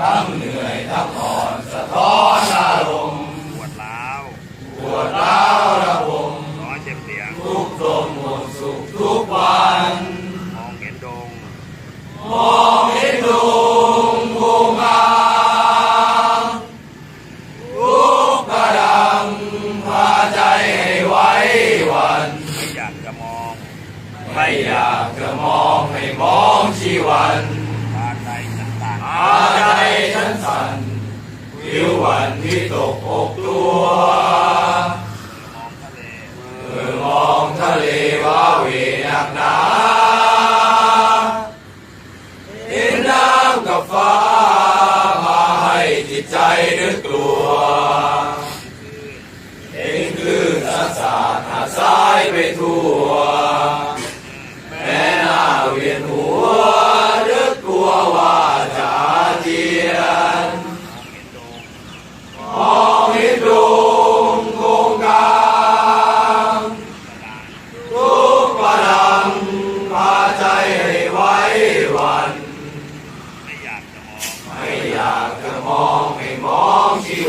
ทั้งเหนื่อยทั้งเหนื่อยทั้งอ่อนสะท้อนอารมณ์ปวดร้าวปวดร้าวระบมขอให้เต็มเสียงทุกข์ทรมหมดสุขทุกวันมองเห็นดงมองเห็นดวงวงอามทุกกระดังพาใจให้ไว้วันไม่อยากจะมอง ไม่อยากจะมองให้มองชีวัน ตาใจต่าง พาใจฉันสั่นวิววันที่ ตกอกตัวเมื่อมองทะเลว้าเวหนักหนาเห็นน้ำกับฟ้ามาให้จิตใจนึกกลัวเห็นคลื่นสัสาดหาดซ้ายไปทั่ว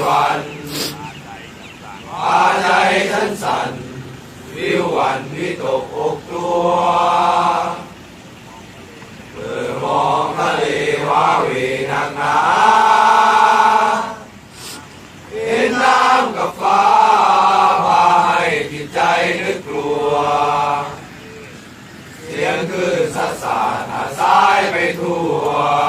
วันตาใจต่านสั่นวิววันวิตกอกตัวเมื่อมองทะเลว้าเวหนักหนาเห็นน้ำกับฟ้าพาให้จิตใจนึกกลัว เสียงคลื่นสัดสาดหาซ้ายไปทั่ว